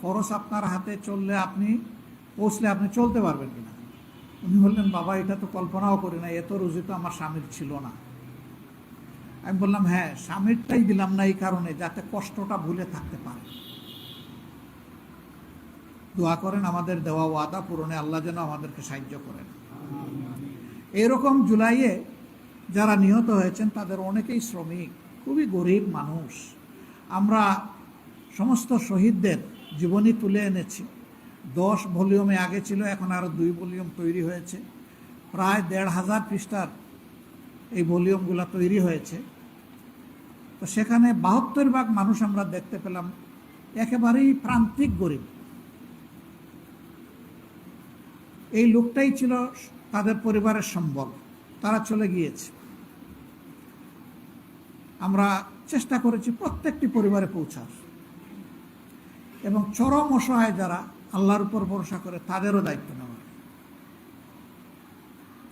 খরচ আপনার হাতে চললে আপনি পৌঁছলে আপনি চলতে পারবেন কিনা? উনি বললেন, বাবা, এটা তো কল্পনাও করি না এত রুজি তো আমার স্বামীর ছিল না। আমি বললাম হ্যাঁ স্বামীরটাই দিলাম না এই কারণে, যাতে কষ্টটা ভুলে থাকতে পারে। দোয়া করেন, আমাদের দেওয়া ওয়াদা পূরণে আল্লাহ যেন আমাদেরকে সাহায্য করেন। এরকম জুলাইয়ে যারা নিহত হয়েছেন, তাদের অনেকেই শ্রমিক, খুবই গরিব মানুষ। আমরা সমস্ত শহীদদের জীবনী তুলে এনেছি। দশ ভলিউমে আগে ছিল, এখন আরও দুই ভলিউম তৈরি হয়েছে। প্রায় দেড় হাজার পৃষ্ঠার এই ভলিউমগুলো তৈরি হয়েছে। তো সেখানে বাহাত্তর ভাগ মানুষ আমরা দেখতে পেলাম, একেবারেই প্রান্তিক গরিব। এই লোকটাই ছিল তাদের পরিবারের সম্বল। তারা চলে গিয়েছে। আমরা চেষ্টা করেছি প্রত্যেকটি পরিবারে পৌঁছার। এবং চরম অসহায় যারা আল্লাহর উপর ভরসা করে, তাদেরও দায়িত্ব নেওয়ার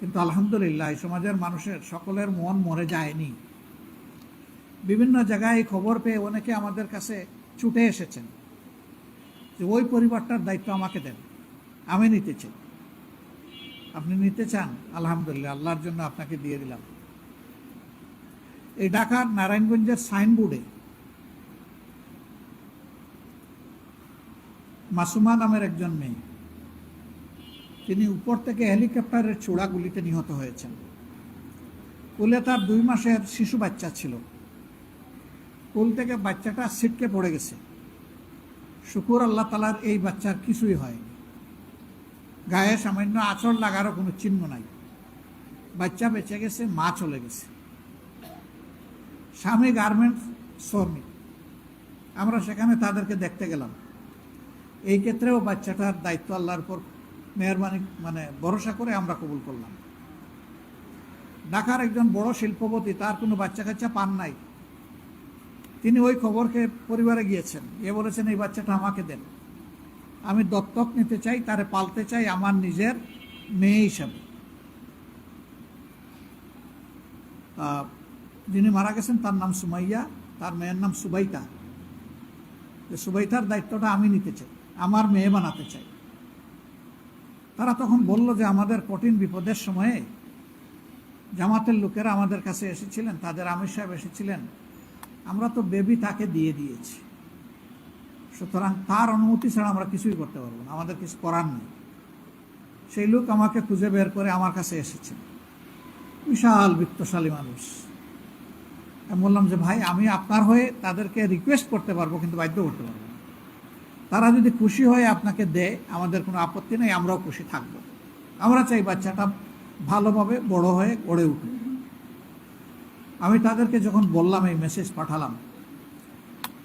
কিন্তু আলহামদুলিল্লাহ, এই সমাজের মানুষের সকলের মন মরে যায়নি। বিভিন্ন জায়গায় খবর পেয়ে অনেকে আমাদের কাছে ছুটে এসেছেন যে, ওই পরিবারটার দায়িত্ব আমাকে দেন, আমি নিতে চাই। আপনি নিতে চান? আলহামদুলিল্লাহ, আল্লাহর জন্য আপনাকে দিয়ে দিলাম। এই ঢাকার নারায়ণগঞ্জের সাইনবোর্ডে মাসুমা নামের একজন মেয়ে। তিনি উপর থেকে হেলিকপ্টারের চূড়াগুলিতে নিহত হয়েছেন। কুলে তার দুই মাসের শিশু বাচ্চা ছিল। কুল থেকে বাচ্চাটা ছিটকে পড়ে গেছে। শুকুর আল্লাহ তালার এই বাচ্চার কিছুই হয়নি। গায়ে সামান্য আচর লাগারও কোনো চিহ্ন নাই। বাচ্চা বেঁচে গেছে, মা চলে গেছে। স্বামী গার্মেন্টস শ্রমিক। আমরা সেখানে তাদেরকে দেখতে গেলাম। এই ক্ষেত্রেও বাচ্চাটার দায়িত্ব আল্লাহর উপর মেহরবানি মানে ভরসা করে আমরা কবুল করলাম। ঢাকার একজন বড় শিল্পপতি, তার কোনো বাচ্চা কাচ্চা পান নাই। তিনি ওই খবরকে পরিবারে গিয়েছেন। এ বলেছেন, এই বাচ্চাটা আমাকে দেন। আমি দত্তক নিতে চাই, তারে পালতে চাই আমার নিজের মেয়ে হিসাবে। যিনি মারা গেছেন, তার নাম সুমাইয়া, তার মেয়ের নাম সুবাইতা। সুবাইতার দায়িত্বটা আমি নিতে চাই। আমার মেয়ে বানাতে চাই। তারা তখন বলল যে আমাদের কঠিন বিপদের সময়ে জামাতের লোকেরা আমাদের কাছে এসেছিলেন, তাদের আমির সাহেব এসেছিলেন। আমরা তো বেবি তাকে দিয়ে দিয়েছি। সুতরাং তার অনুমতি ছাড়া আমরা কিছুই করতে পারব না, আমাদের কিছু করার নেই। সেই লোক আমাকে খুঁজে বের করে আমার কাছে এসেছেন বিশাল বিত্তশালী মানুষ। আমি বললাম যে ভাই, আমি আপনার হয়ে তাদেরকে রিকোয়েস্ট করতে পারব, কিন্তু বাধ্য করতে পারব তারা যদি খুশি হয়ে, আপনাকে দেয়। আমাদের কোনো আপত্তি নেই, আমরাও খুশি থাকব। আমরা চাই বাচ্চাটা ভালোভাবে বড় হয়ে গড়ে উঠুক। আমি তাদেরকে যখন বললাম, এই মেসেজ পাঠালাম,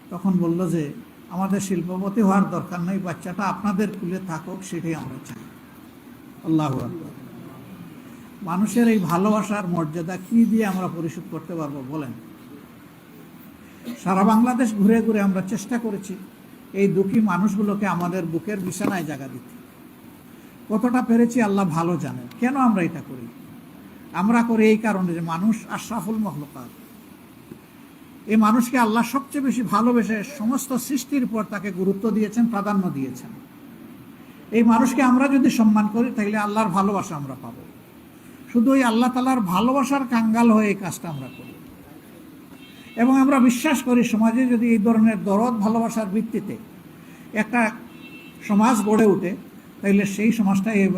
তখন বলল যে, আমাদের শিল্পপতি হওয়ার দরকার নেই, বাচ্চাটা আপনাদের কুলে থাকুক, সেটাই আমরা চাই। আল্লাহ মানুষের এই ভালোবাসার মর্যাদা কি দিয়ে আমরা পরিশোধ করতে পারব বলেন? সারা বাংলাদেশ ঘুরে ঘুরে আমরা চেষ্টা করেছি। এই দুঃখী মানুষগুলোকে আমাদের বুকের বিছানায় জায়গা দিতে। কতটা পেরেছি আল্লাহ ভালো জানেন। কেন আমরা এটা করি? আমরা করি এই কারণে যে মানুষ আশরাফুল মখলকাত। এই মানুষকে আল্লাহ সবচেয়ে বেশি ভালোবেসে সমস্ত সৃষ্টির উপর তাকে গুরুত্ব দিয়েছেন, প্রাধান্য দিয়েছেন। এই মানুষকে আমরা যদি সম্মান করি, তাহলে আল্লাহর ভালোবাসা আমরা পাবো। শুধু ওই আল্লাহ তালার ভালোবাসার কাঙ্গাল হয়ে এই কাজটা আমরা করি। এবং আমরা বিশ্বাস করি সমাজে যদি এই ধরনের দরদ, ভালোবাসার ভিত্তিতে একটা সমাজ গড়ে ওঠে তাহলে সেই সমাজটাই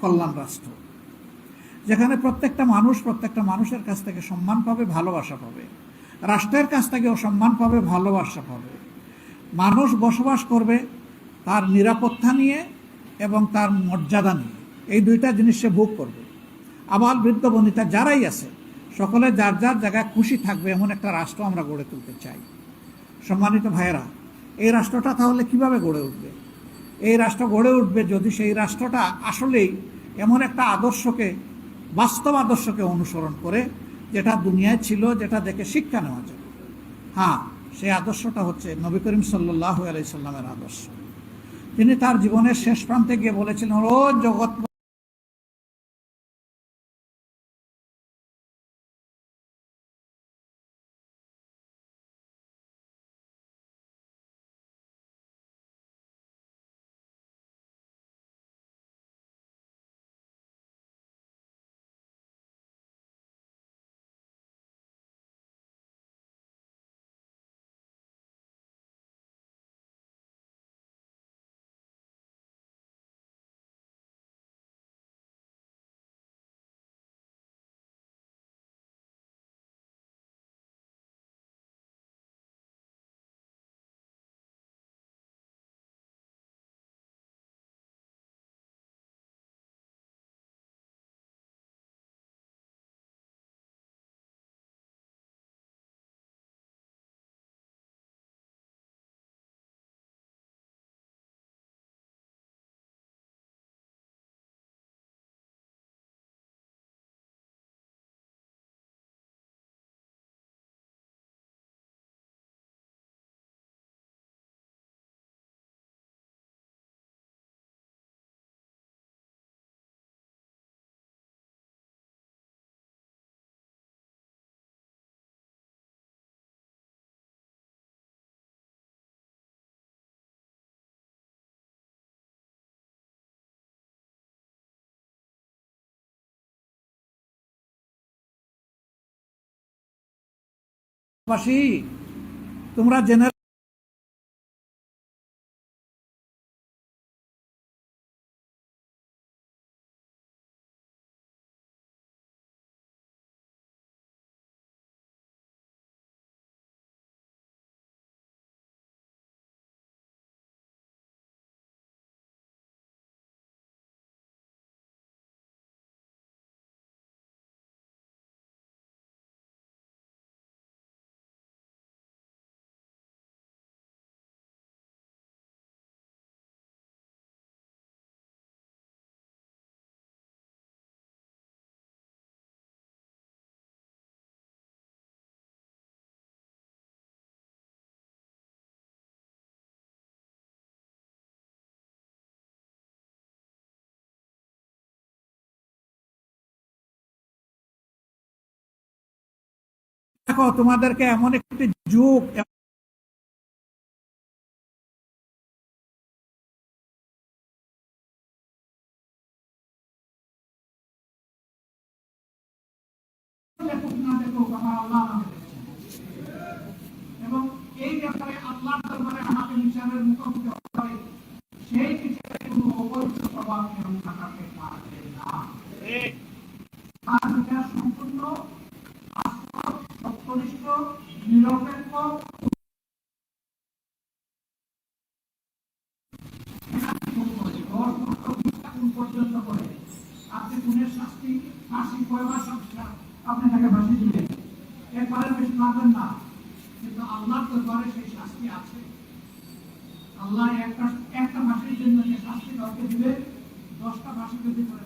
কল্যাণ রাষ্ট্র। যেখানে প্রত্যেকটা মানুষ, প্রত্যেকটা মানুষের কাছ থেকে সম্মান পাবে, ভালোবাসা পাবে। রাষ্ট্রের কাছ থেকেও সম্মান পাবে, ভালোবাসা পাবে। মানুষ বসবাস করবে তার নিরাপত্তা নিয়ে এবং তার মর্যাদা নিয়ে। এই দুইটা জিনিস সে ভোগ করবে। আবার বৃদ্ধ বনিতা যারাই আছে সকলে যার যার জায়গায় খুশি থাকবে এমন একটা রাষ্ট্র আমরা গড়ে তুলতে চাই। সম্মানিত ভাইয়েরা, এই রাষ্ট্রটা তাহলে কীভাবে গড়ে উঠবে? এই রাষ্ট্র গড়ে উঠবে যদি সেই রাষ্ট্রটা আসলেই এমন একটা আদর্শকে, বাস্তব আদর্শকে অনুসরণ করে, যেটা দুনিয়ায় ছিল, যেটা দেখে শিক্ষা নেওয়া যায়। হ্যাঁ সেই আদর্শটা হচ্ছে নবী করিম সাল্লাহ আলাইসাল্লামের আদর্শ। তিনি তার জীবনের শেষ প্রান্তে গিয়ে বলেছিলেন ও জগৎ পাশি তোমরা জেনে দেখো তোমাদেরকে এমন একটি যুগ। এবং এই ব্যাপারে আল্লাহ দরবারে আমাকে বিচারের মুখোমুখি হয় সেই বিচারে কোনো অবৈধ প্রভাব কেউ থাকাতে পারবে না তার বিচার সম্পূর্ণ নিরপেক্ষ পর্যন্ত করে এরপরে বেশি পারবেন না কিন্তু আল্লাহর দরবারে সেই শাস্তি আছে আল্লাহ একটা একটা ফাঁসির জন্য যে শাস্তি কাউকে দিবে দশটা ফাঁসি যদি করে